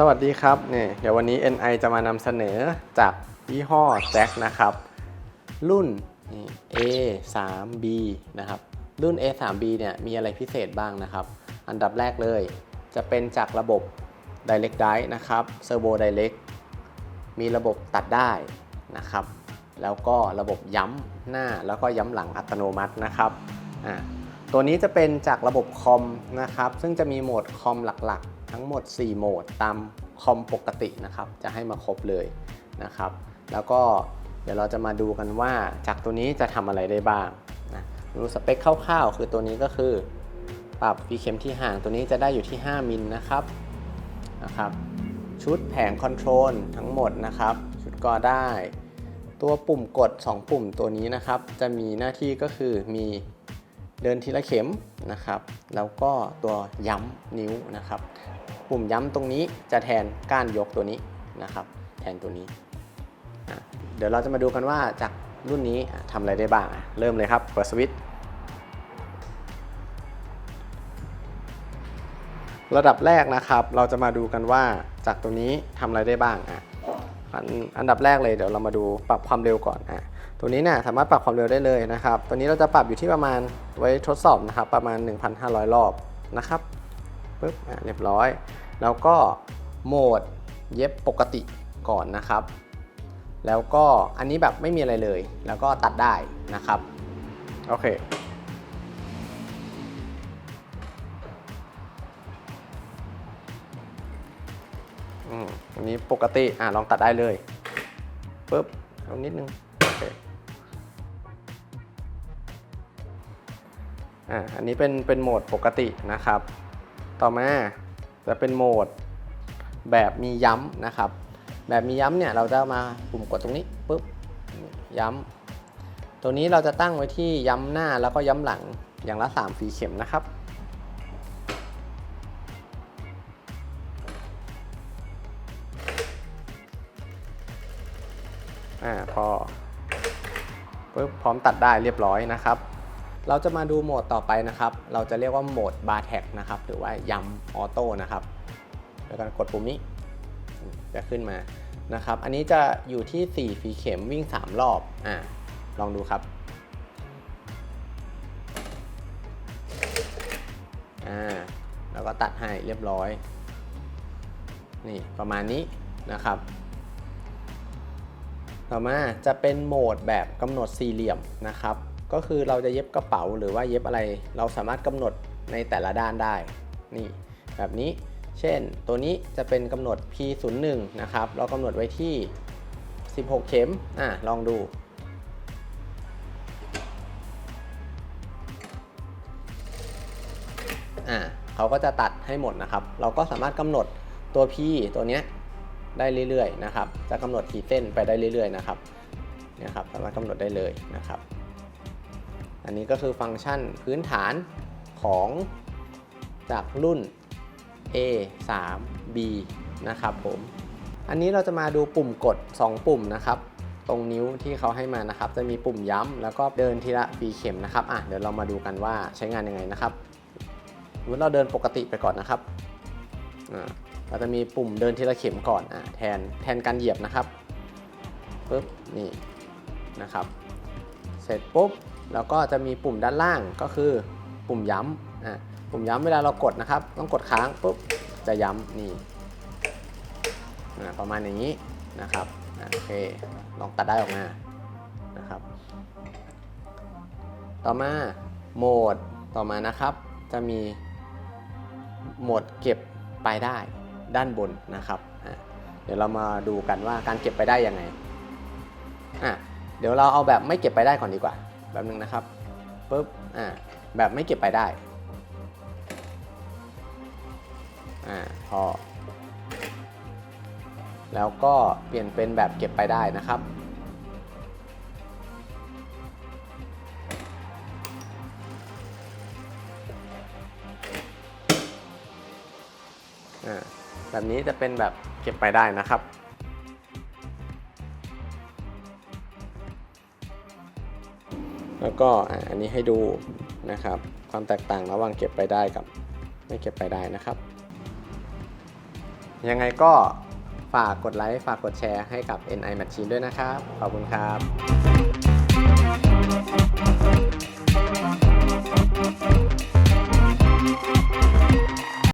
สวัสดีครับเนี่ยเดี๋ยววันนี้ NI จะมานำเสนอจากยี่ห้อแจ็คนะครับ รุ่น A 3 B นะครับรุ่น A 3 B เนี่ยมีอะไรพิเศษบ้างนะครับ อันดับแรกเลยจะเป็นจากระบบ Direct Drive นะครับ Servo Direct มีระบบตัดได้นะครับ แล้วก็ระบบย้ำหน้าแล้วก็ย้ำหลังอัตโนมัตินะครับอ่าตัวนี้จะเป็นจากระบบคอมนะครับ ซึ่งจะมีโหมดคอมหลักๆ ทั้งหมด 4 โหมดตามคอมปกตินะครับ จะให้มาครบเลยนะครับ แล้วก็เดี๋ยวเราจะมาดูกันว่าจากตัวนี้จะทำอะไรได้บ้างนะดูสเปคคร่าวๆ คือตัวนี้ก็คือปรับฟีเข็มที่ห่างตัวนี้จะได้อยู่ที่ 5 มิลนะครับนะครับ ชุดแผงคอนโทรลทั้งหมดนะครับ ชุดก็ได้ ตัวปุ่มกด 2 ปุ่มตัวนี้นะครับ จะมีหน้าที่ก็คือมีเดินทีละเข็มนะครับ แล้วก็ตัวย้ำนิ้วนะครับ ปุ่มย้ำตรงนี้จะแทนก้านยกตัวนี้นะครับ แทนตัวนี้ เดี๋ยวเราจะมาดูกันว่าจากรุ่นนี้ทำอะไรได้บ้าง เริ่มเลยครับ เปิดสวิตช์ระดับแรกนะครับ เราจะมาดูกันว่าจากตรงนี้ทำอะไรได้บ้างอะอันอันดับแรกเลยเดี๋ยวเรามาดูปรับความเร็วก่อนอะตัวนี้เนี่ยสามารถปรับความเร็วได้เลยนะครับ ตัวนี้เราจะปรับอยู่ที่ประมาณไว้ทดสอบนะครับประมาณ 1,500 รอบนะครับ ปึ๊บเรียบร้อย แล้วก็โหมดเย็บปกติก่อนนะครับ แล้วก็อันนี้แบบไม่มีอะไรเลย แล้วก็ตัดได้นะครับ โอเคอันนี้ปกติ อะลองตัดได้เลยปุ๊บเลงนิดนึง โอเค อะอันนี้เป็น เป็นโหมดปกตินะครับ ต่อมาจะเป็นโหมดแบบมีย้ำนะครับ แบบมีย้ำเนี่ยเราจะมาปุ่มกดตรงนี้ปุ๊บย้ำตัวนี้เราจะตั้งไว้ที่ย้ำหน้าแล้วก็ย้ำหลังอย่างละ3ฝีเข็มนะครับ อ่าพอปุ๊บพร้อมตัดได้เรียบร้อยนะครับ เราจะมาดูโหมดต่อไปนะครับ เราจะเรียกว่าโหมดบาร์แท็กนะครับ หรือว่ายำออโต้นะครับแล้วกันกดปุ่มนี้จะขึ้นมานะครับ อันนี้จะอยู่ที่4ฝีเข็มวิ่ง 3 รอบ อ่า ลองดูครับ อ่า แล้วก็ตัดให้เรียบร้อย นี่ประมาณนี้นะครับ ต่อมาจะเป็นโหมดแบบกำหนดสี่เหลี่ยมนะครับ ก็คือเราจะเย็บกระเป๋าหรือว่าเย็บอะไร เราสามารถกำหนดในแต่ละด้านได้ นี่ แบบนี้ เช่น ตัวนี้จะเป็นกำหนด P01 นะครับ เรากำหนดไว้ที่ 16 เข็ม อะ ลองดู อะเขาก็จะตัดให้หมดนะครับ เราก็สามารถกำหนดตัว P ตัวเนี้ยได้เรื่อยๆนะครับ จะกำหนดขีดเส้นไปได้เรื่อยๆนะครับ เนี่ยครับ สามารถกำหนดได้เลยนะครับ อันนี้ก็คือฟังก์ชันพื้นฐานของจากรุ่น A 3 B นะครับผม อันนี้เราจะมาดูปุ่มกด 2 ปุ่มนะครับ ตรงนิ้วที่เขาให้มานะครับ จะมีปุ่มย้ำแล้วก็เดินทีละฟีเข็มนะครับ อะเดี๋ยวเรามาดูกันว่าใช้งานยังไงนะครับสมมติเราเดินปกติไปก่อนนะครับ อ่าเราจะมีปุ่มเดินทีละเข็มก่อนอะแทนแทนการเหยียบนะครับปุ๊บนี่นะครับ เสร็จปุ๊บ แล้วก็จะมีปุ่มด้านล่างก็คือปุ่มย้ำอะปุ่มย้ำเวลาเรากดนะครับ ต้องกดค้างปุ๊บจะย้ำนี่อะประมาณอย่างนี้นะครับโอเคลองตัดได้ออกมานะครับ ต่อมาโหมดต่อมานะครับ จะมีโหมดเก็บปลายได้ด้านบนนะครับเดี๋ยวเรามาดูกันว่าการเก็บไปได้ยังไงอะเดี๋ยวเราเอาแบบไม่เก็บไปได้ก่อนดีกว่า แบบนึงนะครับปุ๊บอะแบบไม่เก็บไปได้อ่าพอ แล้วก็เปลี่ยนเป็นแบบเก็บไปได้นะครับอ่าแบบนี้จะเป็นแบบเก็บไปได้นะครับ แล้วก็อันนี้ให้ดูนะครับ ความแตกต่างระหว่างเก็บไปได้กับไม่เก็บไปได้นะครับ ยังไงก็ฝากกดไลค์ฝากกดแชร์ให้กับ NI Machine ด้วยนะครับ ขอบคุณครับ